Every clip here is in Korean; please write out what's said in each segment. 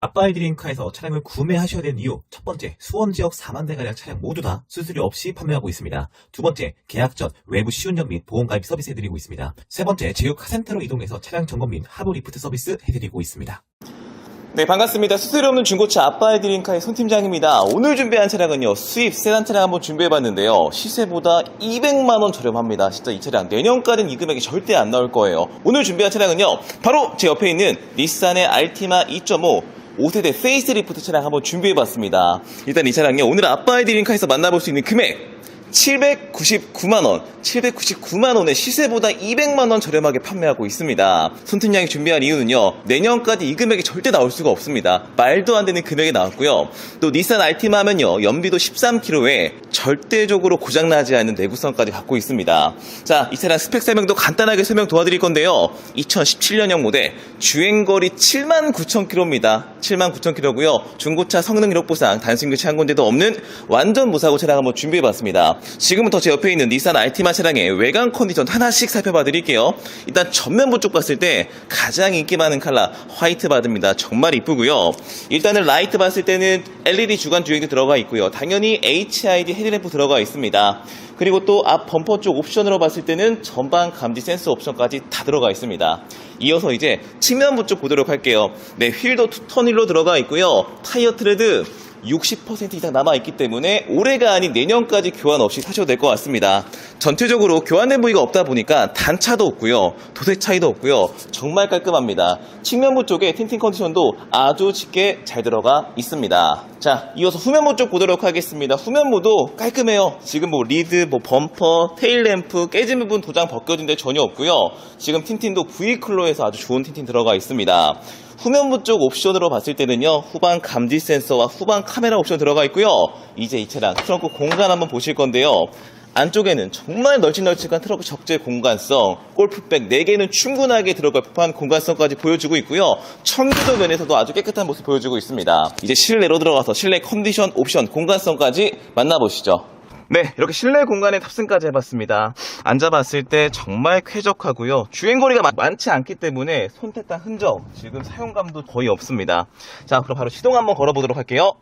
아빠이드링카에서 차량을 구매하셔야 되는 이유 첫 번째, 수원 지역 4만 대가량 차량 모두 다 수수료 없이 판매하고 있습니다. 두 번째, 계약 전 외부 시운전 및 보험 가입 서비스 해드리고 있습니다. 세 번째, 제휴 카센터로 이동해서 차량 점검 및 하부 리프트 서비스 해드리고 있습니다. 네, 반갑습니다. 수수료 없는 중고차 아빠의 드림카의 손팀장입니다. 오늘 준비한 차량은요, 수입 세단 차량 한번 준비해봤는데요. 시세보다 200만원 저렴합니다. 진짜 이 차량 내년까지는 이 금액이 절대 안 나올 거예요. 오늘 준비한 차량은요, 바로 제 옆에 있는 닛산의 알티마 2.5 5세대 페이스리프트 차량 한번 준비해봤습니다. 일단 이 차량요, 오늘 아빠의 드림카에서 만나볼 수 있는 금액 799만원, 799만원의 시세보다 200만원 저렴하게 판매하고 있습니다. 손팀장이 준비한 이유는요, 내년까지 이 금액이 절대 나올 수가 없습니다. 말도 안 되는 금액이 나왔고요. 또 닛산 알티마 하면요, 연비도 13km에 절대적으로 고장나지 않는 내구성까지 갖고 있습니다. 자, 이 차량 스펙 설명도 간단하게 설명 도와드릴 건데요. 2017년형 모델, 주행거리 79,000km입니다. 79,000km고요. 중고차 성능 기록 보상, 단순 교체 한 군데도 없는 완전 무사고 차량 한번 준비해봤습니다. 지금부터 제 옆에 있는 닛산 알티마 차량의 외관 컨디션 하나씩 살펴봐 드릴게요. 일단 전면부 쪽 봤을 때 가장 인기 많은 컬러 화이트 바드입니다. 정말 이쁘고요. 일단은 라이트 봤을 때는 LED 주간 주행도 들어가 있고요. 당연히 HID 헤드램프 들어가 있습니다. 그리고 또 앞 범퍼 쪽 옵션으로 봤을 때는 전방 감지 센서 옵션까지 다 들어가 있습니다. 이어서 이제 측면부 쪽 보도록 할게요. 네, 휠도 투턴 휠로 들어가 있고요. 타이어 트레드 60% 이상 남아있기 때문에 올해가 아닌 내년까지 교환 없이 타셔도 될 것 같습니다. 전체적으로 교환된 부위가 없다 보니까 단차도 없고요. 도색 차이도 없고요. 정말 깔끔합니다. 측면부 쪽에 틴팅 컨디션도 아주 짙게 잘 들어가 있습니다. 자, 이어서 후면부 쪽 보도록 하겠습니다. 후면부도 깔끔해요. 지금 뭐 리드, 뭐 범퍼, 테일램프, 깨진 부분 도장 벗겨진 데 전혀 없고요. 지금 틴팅도 V클로에서 아주 좋은 틴팅 들어가 있습니다. 후면부 쪽 옵션으로 봤을 때는요 후방 감지 센서와 후방 카메라 옵션 들어가 있고요. 이제 이 차량 트렁크 공간 한번 보실 건데요. 안쪽에는 정말 널찍널찍한 트렁크 적재 공간성 골프백 4개는 충분하게 들어갈 법한 공간성까지 보여주고 있고요. 청기도 면에서도 아주 깨끗한 모습 보여주고 있습니다. 이제 실내로 들어가서 실내 컨디션 옵션 공간성까지 만나보시죠 네, 이렇게 실내 공간에 탑승까지 해봤습니다. 앉아봤을 때 정말 쾌적하고요. 주행거리가 마- 많지 않기 때문에 손댔다 흔적, 지금 사용감도 거의 없습니다. 자, 그럼 바로 시동 한번 걸어보도록 할게요.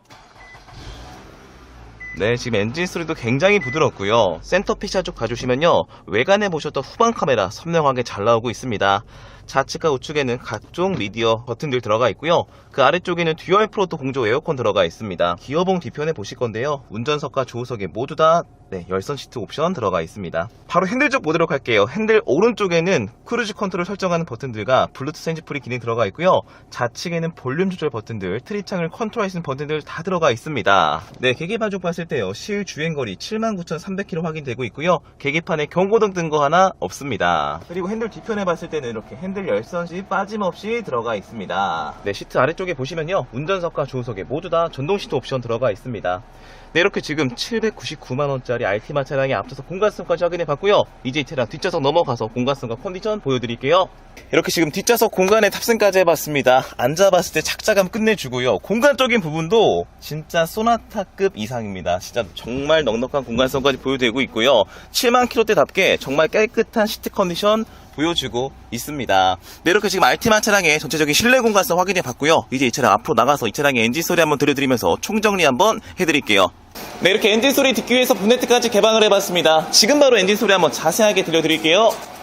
네, 지금 엔진 소리도 굉장히 부드럽고요. 센터 피샤 쪽 봐주시면요. 외관에 보셨던 후방 카메라 선명하게 잘 나오고 있습니다. 좌측과 우측에는 각종 미디어 버튼들 들어가 있고요. 그 아래쪽에는 듀얼 프로토 공조 에어컨 들어가 있습니다. 기어봉 뒤편에 보실 건데요. 운전석과 조수석에 모두 다 네, 열선 시트 옵션 들어가 있습니다. 바로 핸들 쪽 보도록 할게요. 핸들 오른쪽에는 크루즈 컨트롤 설정하는 버튼들과 블루투스 핸즈프리 기능 들어가 있고요. 좌측에는 볼륨 조절 버튼들, 트립창을 컨트롤할 수 있는 버튼들 다 들어가 있습니다. 네, 계기판 쪽 봤을 때요. 실 주행거리 79,300km 확인되고 있고요. 계기판에 경고등 뜬 거 하나 없습니다. 그리고 핸들 뒤편에 봤을 때는 이렇게 핸들 열선 시 빠짐없이 들어가 있습니다. 네, 시트 아래쪽에 보시면요. 운전석과 조수석에 모두 다 전동 시트 옵션 들어가 있습니다. 네, 이렇게 지금 799만원짜리 알티마 차량의 앞좌석 공간성까지 확인해 봤고요. 이제 이 차량 뒷좌석 넘어가서 공간성과 컨디션 보여드릴게요. 이렇게 지금 뒷좌석 공간에 탑승까지 해봤습니다. 앉아봤을 때 착자감 끝내주고요. 공간적인 부분도 진짜 소나타급 이상입니다. 진짜 정말 넉넉한 공간성까지 보여되고 있고요. 7만 킬로대답게 정말 깨끗한 시트 컨디션 보여주고 있습니다. 네, 이렇게 지금 알티마 차량의 전체적인 실내 공간성 확인해 봤고요. 이제 이 차량 앞으로 나가서 이 차량의 엔진 소리 한번 들려드리면서 총정리 한번 해드릴게요. 네, 이렇게 엔진 소리 듣기 위해서 본네트까지 개방을 해봤습니다. 지금 바로 엔진 소리 한번 자세하게 들려드릴게요.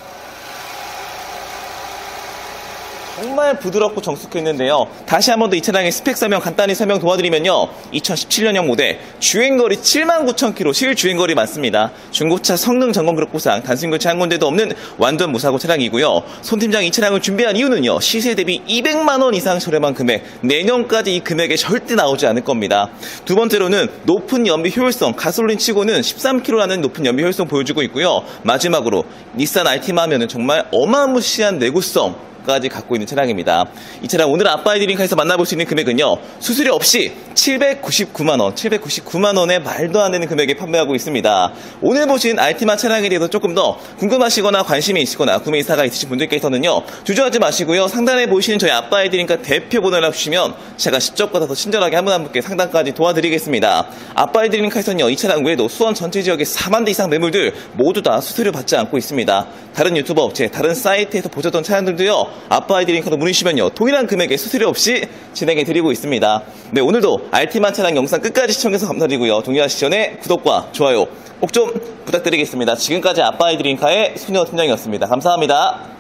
정말 부드럽고 정숙했는데요. 다시 한 번 더 이 차량의 스펙 설명 간단히 설명 도와드리면요. 2017년형 모델 주행거리 79,000km 실 주행거리 많습니다. 중고차 성능 점검 보상 단순 교체 한 군데도 없는 완전 무사고 차량이고요. 손 팀장이 이 차량을 준비한 이유는요. 시세 대비 200만 원 이상 저렴한 금액 내년까지 이 금액에 절대 나오지 않을 겁니다. 두 번째로는 높은 연비 효율성 가솔린 치고는 13km라는 높은 연비 효율성 보여주고 있고요. 마지막으로 닛산 알티마 하면은 정말 어마무시한 내구성 까지 갖고 있는 차량입니다. 이 차량 오늘 아빠이드링카에서 만나볼 수 있는 금액은요. 수수료 없이 799만 원, 799만원의 말도 안 되는 금액에 판매하고 있습니다. 오늘 보신 알티마 차량에 대해서 조금 더 궁금하시거나 관심이 있으거나 구매 의사가 있으신 분들께서는요. 주저하지 마시고요. 상단에 보이시는 저희 아빠이드링카 대표 번호를 주시면 제가 직접 받아서 친절하게 한 분 한 분께 상담까지 도와드리겠습니다. 아빠이드링카에서는요. 이 차량 외에도 수원 전체 지역의 4만 대 이상 매물들 모두 다 수수료 받지 않고 있습니다. 다른 유튜버 업체, 다른 사이트에서 보셨던 차량들도요. 아빠 드림카로 문의주시면요. 동일한 금액의 수수료 없이 진행해 드리고 있습니다. 네, 오늘도 알티만 차량 영상 끝까지 시청해서 감사드리고요. 동일하시기 전에 구독과 좋아요 꼭 좀 부탁드리겠습니다. 지금까지 아빠 드림카의 소녀 팀장이었습니다. 감사합니다.